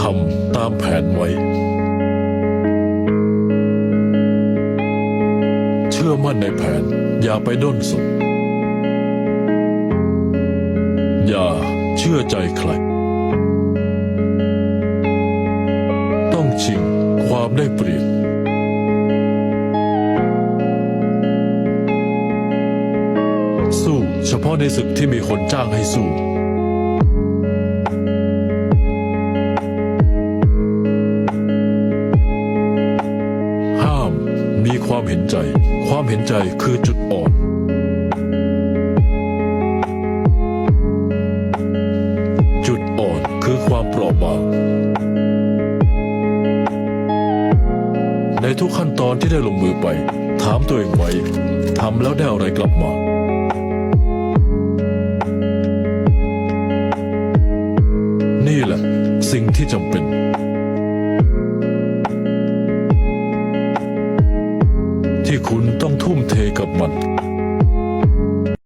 ทำตามแผนไว้ เชื่อมั่นในแผนอย่าไปด้นสดอย่าเชื่อใจใคร ต้องชิงความได้เปรียบสู้เฉพาะในศึกที่มีคนจ้างให้สู้ มีความเห็นใจ ความเห็นใจคือจุดอ่อน จุดอ่อนคือความเปราะบาง ในทุกขั้นตอนที่ได้ลงมือไป ถามตัวเองไว้ทำแล้วได้อะไรกลับมานี่แหละ สิ่งที่จำเป็น ที่คุณต้องทุ่มเทกับมัน